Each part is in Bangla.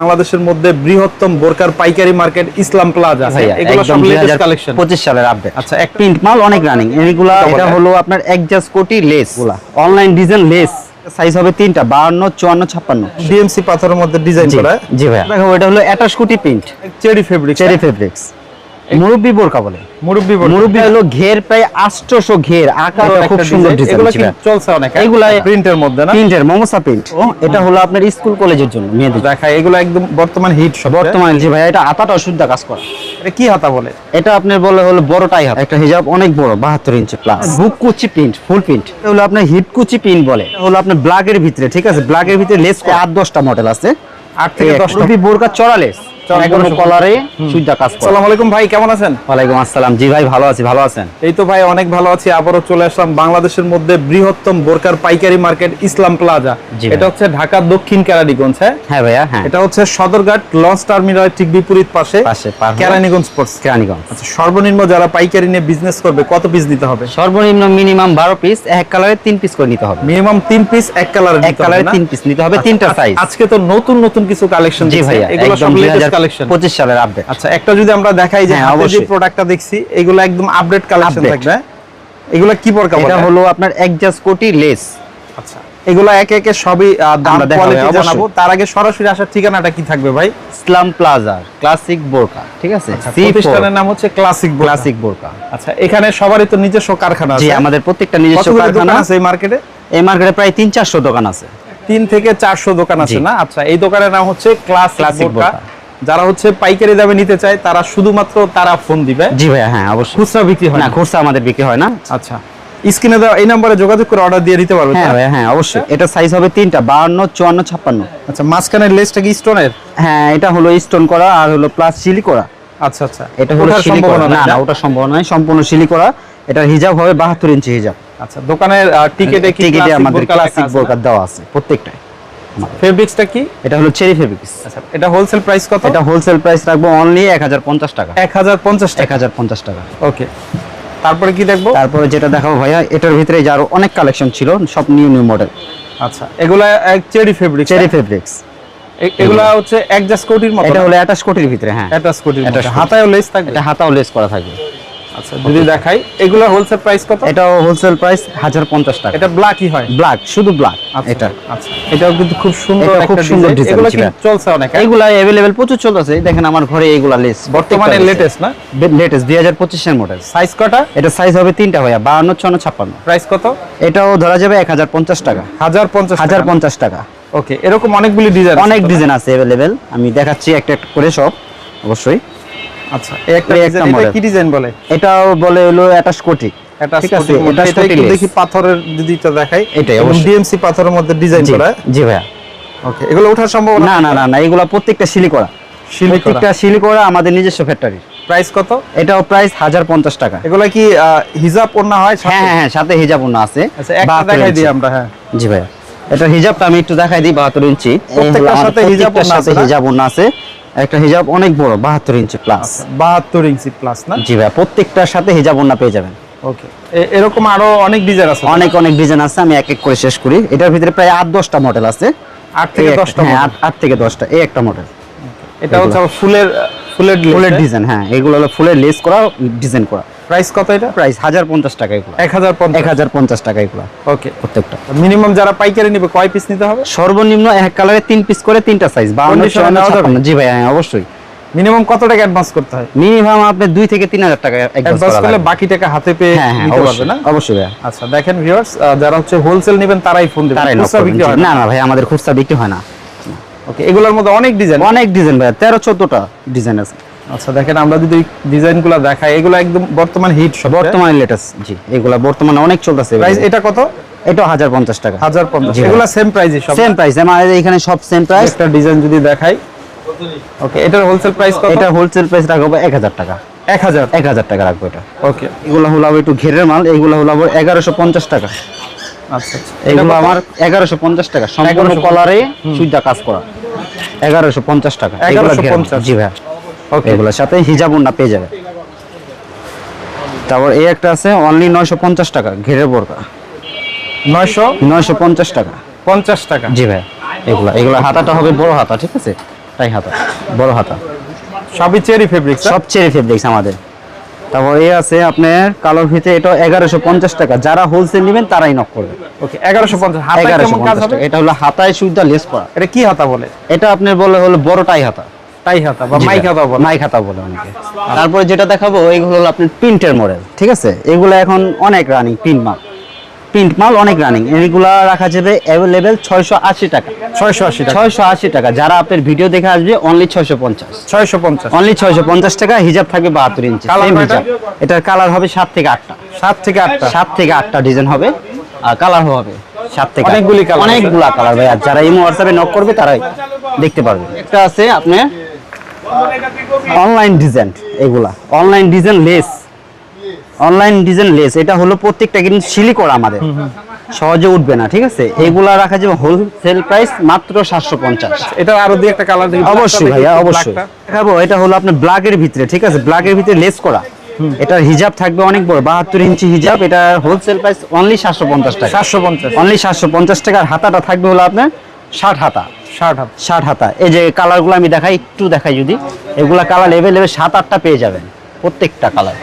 বাংলাদেশের মধ্যে বৃহত্তম বোরকার পাইকারি মার্কেট ইসলাম প্লাজা। এগুলো সব লেটেস্ট কালেকশন 25 সালের আপডেট আচ্ছা এক প্রিন্ট মাল অনেক রানিং এগুলা এটা হলো আপনার একজাস্ট কোটি লেসগুলা অনলাইন ডিজাইন লেস সাইজ হবে তিনটা 52 54 56 ডিএমসি পাথরের মধ্যে ডিজাইন করা। জি ভাই দেখো এটা হলো 28 কোটি print cherry fabric cherry fabrics মুরব্বি বোরকা বলে। মুরব্বি মুরব্বি হলো ঘের প্রায় 800 ঘের আকার খুব সুন্দর ডিজাইন এগুলো কি চলছে অনেক এগুলা প্রিন্টের মধ্যে না? প্রিন্টের মমসা প্রিন্ট ও এটা হলো আপনার স্কুল কলেজের জন্য মেয়েদের দেখায় এগুলো একদম বর্তমান হিট সব বর্তমানে জি ভাইয়া এটা আতাটা শুদ্ধ কাজ করে। এটা কি হাতা বলে? এটা আপনার বলে হলো বড়টাই হাত। একটা হিজাব অনেক বড় বাহাত্তর ইঞ্চি প্লাস বুক কুচি প্রিন্ট ফুল প্রিন্ট এটা হলো আপনার হিট কুচি প্রিন্ট বলে। এটা হলো আপনার ব্ল্যাকের ভিতরে ঠিক আছে? ব্ল্যাকের ভিতরে লেস আট দশটা মডেল আছে। আট থেকে দশটা। রুবি বোরকা চড়া লেস। কলারে সুইদা কাজ আসসালামু আলাইকুম ভাই কেমন আছেন? ওয়ালাইকুম আসসালাম। জি ভাই ভালো আছি ভালো আছেন? এই তো ভাই অনেক ভালো আছি। আবারও চলে আসলাম বাংলাদেশের মধ্যে বৃহত্তম বোরকার পাইকারি মার্কেট ইসলাম প্লাজা। এটা হচ্ছে ঢাকা দক্ষিণ কেরানীগঞ্জ হ্যাঁ? হ্যাঁ ভাইয়া হ্যাঁ। এটা হচ্ছে সদরঘাট লঞ্চ টার্মিনালের ঠিক বিপরীত পাশে পাশে, কেরানীগঞ্জ স্পোর্টস কেরানীগঞ্জ। আচ্ছা সর্বনিম্ন যারা পাইকারি নিয়ে বিজনেস করবে কত পিস দিতে হবে? সর্বনিম্ন মিনিমাম বারো পিস এক কালারে তিন পিস করে নিতে হবে। মিনিমাম তিন পিস এক কালারের এক কালারে তিন পিস নিতে হবে তিনটা সাইজ আজকে তো নতুন নতুন কিছু কালেকশন জি ভাইয়া এগুলো সব লেটেস্ট কালেকশন পঁচিশ সালের আপডেট আচ্ছা একটা যদি আমরা দেখাই যে হ্যাঁ, যে প্রোডাক্টটা দেখছি এগুলো একদম আপডেট কালেকশন থাকবে হ্যাঁ? এগুলো কি প্রকার এটা হলো আপনার একজাস্ট কোটি লেস। আচ্ছা এগুলো একে একে সবই দাম কোয়ালিটি জানাব। তার আগে সরাসরি আসার ঠিকানাটা কি থাকবে ভাই? ইসলাম প্লাজা ক্লাসিক বোরকা ঠিক আছে? আচ্ছা, প্রতিষ্ঠানের নাম হচ্ছে ক্লাসিক ক্লাসিক বোরকা। আচ্ছা এখানে সবারই তো নিজস্ব কারখানা জি আছে। আমাদের প্রত্যেকটা নিজস্ব কারখানা। আছে এই মার্কেটে এই মার্কেটে প্রায় তিন চারশো দোকান আছে। তিন থেকে চারশো দোকান আছে না? আচ্ছা এই দোকানের নাম হচ্ছে ক্লাস ক্লাসিক বোরকা। যারা হচ্ছে পাইকারি দামে নিতে চায় তারা শুধুমাত্র তারা ফোন দিবে। জি ভাইয়া হ্যাঁ অবশ্যই। খুচরা বিক্রি হয় না খুচরা আমাদের বিক্রি হয় না। আচ্ছা। স্ক্রিনে দেওয়া এই নম্বরে যোগাযোগ করে অর্ডার দিয়ে দিতে পারবে হ্যাঁ তো? ভাইয়া হ্যাঁ অবশ্যই। এটা সাইজ হবে তিনটা বাহান্ন চুয়ান্ন ছাপ্পান্ন। আচ্ছা মাঝখানের লেসটা কি স্টোনের হ্যাঁ এটা হলো স্টোন করা আর হলো প্লাস সিলি করা। আচ্ছা আচ্ছা। এটা হলো সিলি করা। না না? ওটা সম্ভব নয় সম্পূর্ণ সিলি করা। এটার হিজাব হবে বাহাত্তর ইঞ্চি হিজাব। আচ্ছা দোকানের টিকেটে কি টিকিটে আমাদের ক্লাসিক লেখা বোরকা দেওয়া আছে প্রত্যেকটাই ফেব্রিক্সটা কি? এটা হলো চেরি ফেব্রিক্স আচ্ছা এটা হোলসেল প্রাইস কত? এটা হোলসেল প্রাইস রাখব অনলি এক হাজার পঞ্চাশ টাকা। এক হাজার পঞ্চাশ এক টাকা হাজার পঞ্চাশ টাকা। ওকে তারপরে কি দেখব? তারপরে যেটা দেখাবো ভাইয়া এটার ভিতরে যে আরও অনেক কালেকশন ছিল সব নিউ নিউ মডেল আচ্ছা এগুলা এক চেরি ফেব্রিক চেরি ফেব্রিক্স এগুলা হচ্ছে একজাস্ট কোটির মতো এটা হলো অ্যাটাচ কোটির ভিতরে হ্যাঁ। অ্যাটাচ কোটির হাতায়ও লেস থাকবে? এটা হাতাও লেস করা থাকবে। আচ্ছা যদি দেখাই এগুলা হোলসেল প্রাইস কত? এটাও হোলসেল প্রাইস হাজার পঞ্চাশ টাকা। এটা ব্ল্যাকই হয়? ব্ল্যাক শুধু ব্ল্যাক এটা। আচ্ছা। এটাও কিন্তু খুব সুন্দর এটা খুব সুন্দর ডিজাইন এগুলো কি চলছে অনেক? এইগুলা প্রচুর চলতেছে। দেখেন আমার ঘরে এইগুলা লেস বর্তমানে লেটেস্ট না? লেটেস্ট দুই হাজার মডেল সাইজ কটা? এটা সাইজ হবে তিনটা ভাইয়া প্রাইস কত? এটাও ধরা যাবে এক হাজার পঞ্চাশ টাকা। হাজার পঞ্চাশ হাজার পঞ্চাশ টাকা। ওকে এরকম অনেকগুলি ডিজাইন অনেক ডিজাইন আছে আমি দেখাচ্ছি একটা একটা করে সব অবশ্যই। আচ্ছা একটা একটা ডিজাইন এটা কি ডিজাইন বলে? এটাও বলে হলো অ্যাটাচ কোটি। ঠিক আছে স্পোর্টিং এটা এটা একটু স্পোর্টিং দেখি পাথরের যদি এটা দেখাই। এটাই, অবশ্যই। ডিএমসি পাথরের মধ্যে ডিজাইন করা। জি ভাইয়া। ওকে এগুলো ওঠার সম্ভাবনা না না না না এগুলা প্রত্যেকটা সিলি করা শিলি করা প্রত্যেকটা সিলি করা আমাদের নিজস্ব ফ্যাক্টরি প্রাইস কত? এটাও প্রাইস হাজার পঞ্চাশ টাকা। এগুলো কি হিজাব ওড়না হয় সাথে? হ্যাঁ হ্যাঁ হ্যাঁ সাথে হিজাব ওনা আছে। আচ্ছা একটা দেখাই দিই আমরা হ্যাঁ। জি ভাইয়া। এটা হিজাবটা আমি একটু দেখাই দিই বাহাত্তর ইঞ্চি। প্রত্যেকটার সাথে হিজাব আছে হিজাব ওনা আছে। একটা হিজাব অনেক বড় বাহাত্তর ইঞ্চি প্লাস বাহাত্তর ইঞ্চি প্লাস না? জি ভাই প্রত্যেকটার সাথে হিজাব ওনা পেয়ে যাবেন। ওকে এরকম আরও অনেক ডিজাইন আছে। অনেক অনেক ডিজাইন আছে আমি এক এক করে শেষ করি। এটার ভিতরে প্রায় আট দশটা মডেল আছে। আট থেকে দশটা হ্যাঁ আট আট থেকে দশটা এই একটা মডেল এটা হচ্ছে ফুলের ফুলের ফুলের ডিজাইন হ্যাঁ এগুলো হলো ফুলের লেস করা ডিজাইন করা। প্রাইস কত এটা? প্রাইস হাজার পঞ্চাশ টাকা এগুলো। এক হাজার এক হাজার পঞ্চাশ টাকা এগুলো। ওকে প্রত্যেকটা। মিনিমাম যারা পাইকারি নিবে কয় পিস নিতে হবে? সর্বনিম্ন এক কালারে তিন পিস করে তিনটা সাইজ জি ভাই হ্যাঁ অবশ্যই। মিনিমাম কত টাকা অ্যাডভান্স করতে হয়? মিনিমাম আপনি দুই থেকে তিন হাজার টাকা অ্যাডভান্স করলে বাকি টাকা হাতে পেয়ে হ্যাঁ হ্যাঁ নিতে পারবে না? অবশ্যই আচ্ছা দেখেন ভিউয়ার্স যারা হচ্ছে হোলসেল নেবেন তারাই ফোন দেবেন। খুচরা বিক্রি হয় না। না ভাই আমাদের খুচরা বিক্রি হয় না। ওকে এগুলোর মধ্যে অনেক ডিজাইন অনেক ডিজাইন ভাই তেরো চোদ্দটা ডিজাইন আছে। আচ্ছা দেখেন আমরা যদি ডিজাইনগুলো দেখাই এগুলো একদম বর্তমান হিট সব বর্তমানে লেটেস্ট জি এগুলা বর্তমানে অনেক চলতেছে প্রাইস এটা কত? এটা হাজার পঞ্চাশ টাকা। হাজার পঞ্চাশ জি ভাই। এগুলো সেম প্রাইসই সব সেম প্রাইস আমাদের এখানে সব সেম প্রাইস একটা ডিজাইন যদি দেখাই। ওকে এটার হোলসেল প্রাইস কত? এটা হোলসেল প্রাইস রাখব এক হাজার টাকা। এক হাজার? এক হাজার টাকা রাখব এটা। ওকে এগুলো হলো একটু ঘেরের মাল এইগুলো হলো আবার এগারোশো পঞ্চাশ টাকা। আচ্ছা আচ্ছা। এগুলো আমার এগারোশো পঞ্চাশ টাকা সম্পূর্ণ 1150 কলারে সুইদা কাজ করা। এগারোশো পঞ্চাশ টাকা এগুলো ঘেরের মাল। 1150 জি ভাই। এগুলোর সাথে হিজাব উন্না পেয়ে যাবে। তারপর এই একটা আছে অনলি নয়শো পঞ্চাশ টাকা ঘেরের বোরকা। নয়শো? নয়শো পঞ্চাশ টাকা। পঞ্চাশ টাকা? জি ভাই এগুলা এগুলা হাতাটা হবে বড় হাতা ঠিক আছে? টাই হাতা বড় হাতা। সবই চেরি ফেব্রিক সব চেরি ফেব্রিক্স আমাদের। তারপর এই আছে আপনার কালোর ভিতরে এটা এগারোশো পঞ্চাশ টাকা। যারা হোলসেল নেবেন তারাই নক করবে। ওকে এগারোশো পঞ্চাশ এগারোশো কেমন কাজ পঞ্চাশ হবে? টাকা। এটা হলো হাতায় সুবিধা লেস করা। এটা কি হাতা বলে? এটা আপনার বলে হলো বড় টাই হাতা। টাই হাতা বা বলে। বলে অনেকে। তারপরে যেটা দেখাবো এইগুলো হলো আপনার প্রিন্টের মডেল ঠিক আছে? এগুলো এখন অনেক রানিং প্রিন্ট মাল। প্রিন্ট মাল অনেক রানিং এগুলা রাখা যাবে অ্যাভেলেবেল ছয়শো আশি টাকা। ছয়শো আশি টাকা। ছয়শো আশি টাকা। যারা আপনার ভিডিও দেখে আসবে অনলি ছয়শো পঞ্চাশ। ছয়শো পঞ্চাশ। অনলি ছয়শো পঞ্চাশ টাকা হিজাব থাকবে বাহাত্তর ইঞ্চি? হিজাব। এটার কালার হবে সাত থেকে আটটা। সাত থেকে আটটা। সাত থেকে আটটা ডিজাইন হবে। আর কালার হবে সাত থেকে অনেকগুলি আছে। অনেকগুলা কালার ভাই। আর যারা ইমো হোয়াটসঅ্যাপে নক করবে তারাই দেখতে পারবে। একটা আছে আপনার অনলাইন ডিজাইন এগুলা। Online design lace online design lace এটা হলো প্রত্যেকটা কিন্তু সিলি করা আমাদের। সহজে উঠবে না ঠিক আছে? এগুলা রাখা যাবে হোলসেল প্রাইস মাত্র সাতশো পঞ্চাশ। এটা আরও দুই একটা কালার অবশ্যই ভাইয়া অবশ্যই। দেখাবো এটা হলো আপনার ব্ল্যাকের ভিতরে ঠিক আছে? ব্ল্যাকের ভিতরে লেস করা। এটার হিজাব থাকবে অনেক বড় বাহাত্তর ইঞ্চি হিজাব। এটা হোলসেল প্রাইস অনলি সাতশো পঞ্চাশ টাকা। সাতশো পঞ্চাশ। অনলি সাতশো পঞ্চাশ টাকার হাতাটা থাকবে হলো আপনার ষাট হাতা। ষাট হাত। এই যে কালারগুলো আমি দেখাই একটু দেখাই যদি। এগুলা কালার লেভেল লেভেল সাত আটটা পেয়ে যাবেন প্রত্যেকটা কালার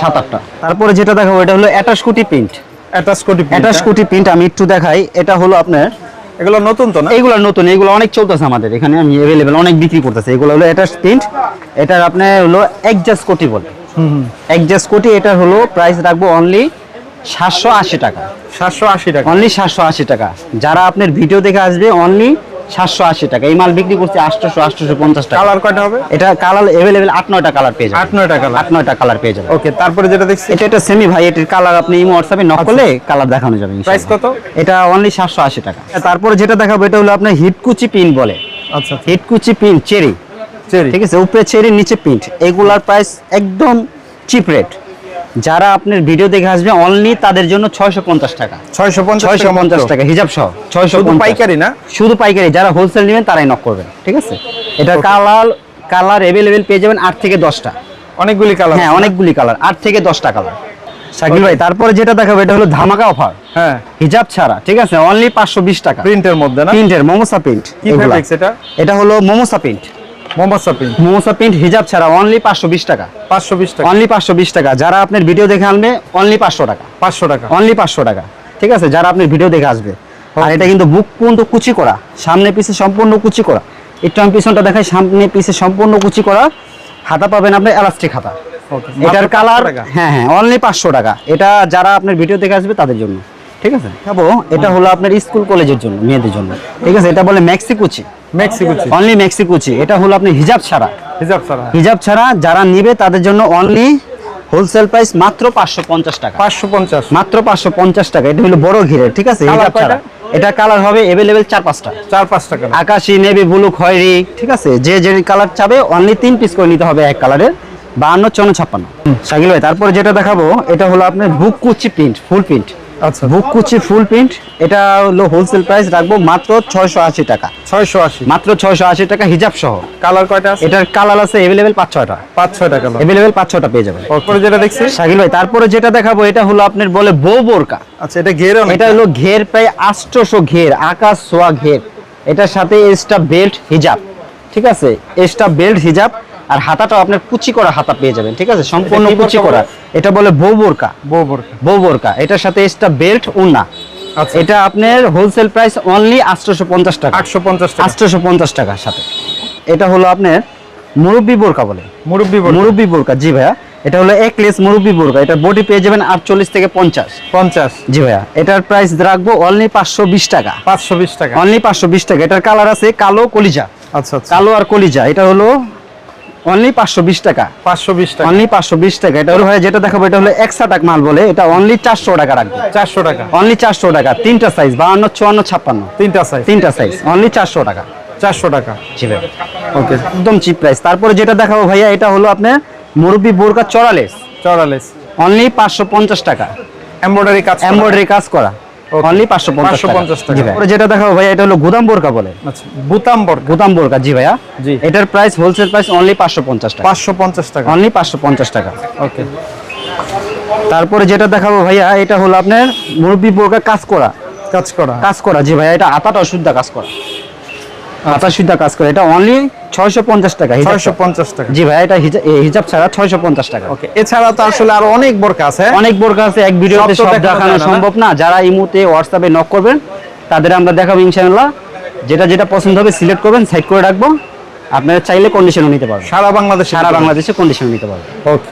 সাত আটটা। তারপরে যেটা দেখাবো এটা হলো অ্যাটাচ কুটি প্রিন্ট। অ্যাটাচ কোটি অ্যাটাচ কুটি প্রিন্ট আমি একটু দেখাই এটা হলো আপনার এগুলো নতুন তো না? এইগুলো নতুন এইগুলো অনেক চলতেছে আমাদের। এখানে আমি অ্যাভেলেবেল অনেক বিক্রি করতেছে। এগুলো হলো অ্যাটাচ প্রিন্ট এটার আপনার হলো একজাস্ট কোটি বলে। একজাস্ট কোটি এটার হলো প্রাইস রাখব অনলি সাতশো আশি টাকা। সাতশো আশি টাকা। অনলি সাতশো আশি টাকা। যারা আপনার ভিডিও দেখে আসবে অনলি সাতশো আশি টাকা। এই মাল বিক্রি করছে আটশোশো আটশোশো পঞ্চাশ টাকা। কালার কয়টা হবে? এটা কালার অ্যাভেলেবেল আট নয়টা কালার পেয়ে যাবেন। আট নয়টা কালার। আট নয়টা কালার পেয়ে যাবেন। ওকে তারপরে যেটা দেখছি? এটা একটা সেমি ভাই এটির কালার আপনি ইমো হোয়াটসঅ্যাপে নক করলে কালার দেখানো যাবে প্রাইস। কত? এটা অনলি সাতশো আশি টাকা। তারপরে যেটা দেখাবো এটা হলো আপনার হিটকুচি পিন বলে। আচ্ছা হিটকুচি পিন চেরি চেরি ঠিক আছে উপরে চেরি নিচে প্রিন্ট এগুলার প্রাইস একদম চিপ রেট যারা আপনার ভিডিও দেখে আসবে অনলি তাদের জন্য ছয়শো পঞ্চাশ টাকা। ছয়শো পঞ্চাশ ছয়শো টাকা পঞ্চাশ টাকা হিসাব সহ। ছয়শো পাইকারি না? শুধু পাইকারি যারা হোলসেল নেবেন তারাই নক করবেন ঠিক আছে? এটা কালার কালার অ্যাভেলেবেল পেয়ে যাবেন আট থেকে দশটা। অনেকগুলি কালার হ্যাঁ অনেকগুলি কালার আট থেকে দশটা কালার। শাকিল ভাই তারপরে যেটা দেখাবো এটা হলো ধামাকা অফার হ্যাঁ। হিজাব ছাড়া ঠিক আছে? অনলি পাঁচশো বিশ টাকা। প্রিন্টের মধ্যে না? প্রিন্টের মোমোসা প্রিন্ট এটা এটা হলো মোমোসা প্রিন্ট প্রিন্ট হিজাব ছাড়া অনলি পাঁচশো বিশ টাকা। পাঁচশো বিশ টাকা। অনলি পাঁচশো বিশ টাকা। যারা আপনার ভিডিও দেখে আনবে অনলি পাঁচশো টাকা। পাঁচশো টাকা। অনলি পাঁচশো টাকা। ঠিক আছে? যারা আপনার ভিডিও দেখে আসবে। আর এটা কিন্তু বুক পর্যন্ত কুচি করা। সামনে পিছে সম্পূর্ণ কুচি করা। একটু আমি পিছনটা দেখাই। সামনে পিছে সম্পূর্ণ কুচি করা। হাতা পাবেন আপনি এলাস্টিক হাতা এটার কালার হ্যাঁ হ্যাঁ অনলি পাঁচশো টাকা। এটা যারা আপনার ভিডিও দেখে আসবে তাদের জন্য। ঠিক আছে? এটা হলো আপনার স্কুল কলেজের জন্য মেয়েদের জন্য। ঠিক আছে? এটা বলে ম্যাক্সি কুচি। মেক্সিকুচি অনলি ম্যাক্সি কুচি এটা হলো আপনি হিজাব ছাড়া। হিজাব ছাড়া হিজাব ছাড়া যারা নিবে তাদের জন্য অনলি হোলসেল প্রাইস মাত্র পাঁচশো পঞ্চাশ টাকা। পাঁচশো পঞ্চাশ। মাত্র পাঁচশো পঞ্চাশ টাকা। এটা হলো বড় ঘিরের ঠিক আছে? হিজাব ছাড়া। এটা কালার হবে এভেলেবেল চার পাঁচটা। চার পাঁচ টাকা না। আকাশি নেভি ব্লু খয়েরি ঠিক আছে? যে যে কালার চাবে অনলি তিন পিস করে নিতে হবে এক কালারের বাহান্ন চৌন্ন ছাপ্পান্ন। শাকিল ভাই তারপরে যেটা দেখাবো এটা হলো আপনার বুক কুচি প্রিন্ট ফুল প্রিন্ট আচ্ছা। বুক কুচি ফুল প্রিন্ট এটা হলো হোলসেল প্রাইস রাখব মাত্র ছয়শো আশি টাকা। ছয়শো আশি। মাত্র ছয়শো আশি টাকা হিজাব সহ। কালার কয়টা আছে? এটার কালার আছে এভেলেবেল পাঁচ ছয়টা। পাঁচ ছয় টাকা এভেলেবেল পাঁচ ছয়টা পেয়ে যাবেন। তারপরে যেটা দেখছি? শাকিল ভাই তারপরে যেটা দেখাবো এটা হলো আপনার বলে বউ বোরকা। আচ্ছা এটা ঘেরও এটা হলো ঘের প্রায় আষ্টশো ঘের আকাশ সোয়া ঘের। এটার সাথে এক্সট্রা বেল্ট হিজাব। ঠিক আছে? এক্সট্রা বেল্ট হিজাব। আর হাতাটাও আপনার কুচি করা হাতা পেয়ে যাবেন ঠিক আছে? সম্পূর্ণ কুচি করা। এটা বলে বউ বোরকা। বউ বোরকা। এটার সাথে এক্সট্রা বেল্ট উন্না। আচ্ছা। এটা আপনার হোলসেল প্রাইস অনলি আটশোশো পঞ্চাশ টাকা। আটশো পঞ্চাশ টাকা। আটশোশো পঞ্চাশ টাকার সাথে। এটা হলো আপনার মুরব্বি বোরকা বলে। মুরব্বি বোরকা। মুরব্বি বোরকা জি ভাইয়া। এটা হলো এক লেস মুরব্বি বোরকা। এটা বডি পেয়ে যাবেন আটচল্লিশ থেকে পঞ্চাশ। পঞ্চাশ। জি ভাইয়া। এটার প্রাইস রাখব অনলি পাঁচশো বিশ টাকা। পাঁচশো বিশ টাকা। অনলি পাঁচশো বিশ টাকা। এটার কালার আছে কালো কলিজা। আচ্ছা আচ্ছা। কালো আর কলিজা। এটা হলো অনলি পাঁচশো বিশ টাকা। পাঁচশো বিশ টাকা। অনলি পাঁচশো বিশ টাকা। এটা হলো যেটা দেখাবো এটা হলো টাকা মাল বলে। এটা অনলি চারশো টাকা রাখবে। চারশো টাকা। অনলি চারশো টাকা। তিনটা সাইজ বাহান্ন চুয়ান্ন ছাপ্পান্ন। তিনটা সাইজ তিনটা সাইজ অনলি চারশো টাকা। চারশো টাকা। জি ভাই। ওকে একদম চিপ প্রাইস তারপরে যেটা দেখাবো ভাইয়া এটা হলো আপনার মুরব্বি বোরকা চড়ালেস চড়ালেস অনলি পাঁচশো পঞ্চাশ টাকা। এমব্রয়ডারি কাজ। এমব্রয়ডারি কাজ করা. অনলি 550 টাকা। পরে যেটা দেখাবো ভাইয়া এটা হলো গুদাম বোরকা বলে। আচ্ছা বুতাম বোরকা। গুদাম বোরকা জি ভাইয়া। জি। এটার প্রাইস হোলসেল প্রাইস অনলি পাঁচশো পঞ্চাশ টাকা। পাঁচশো পঞ্চাশ টাকা। অনলি পাঁচশো পঞ্চাশ টাকা। ওকে তারপরে যেটা দেখাবো ভাইয়া এটা হলো আপনার মুরব্বি বোরকা কাজ করা কাজ করা কাজ করা জি ভাইয়া এটা আতাটা শুদ্ধ কাজ করা হাতা সুতা কাজ করে। এটা অনলি ছয়শো পঞ্চাশ টাকা হিজাব ছয়শো পঞ্চাশ টাকা। জি ভাই এটা হিজাব ছাড়া ছয়শো পঞ্চাশ টাকা। ওকে এছাড়া তো আসলে আরও অনেক বোরকা আছে? অনেক বোরকা আছে এক ভিডিওতে সব দেখানো? সম্ভব না। যারা এই মুহূর্তে হোয়াটসঅ্যাপে নক করবেন তাদের আমরা দেখাবো ইনশাআল্লাহ। যেটা যেটা পছন্দ হবে সিলেক্ট করবেন সাইড করে রাখব। আপনারা চাইলে কন্ডিশনও নিতে পারবেন। সারা বাংলাদেশে সারা বাংলাদেশে কন্ডিশন নিতে পারবেন। ওকে।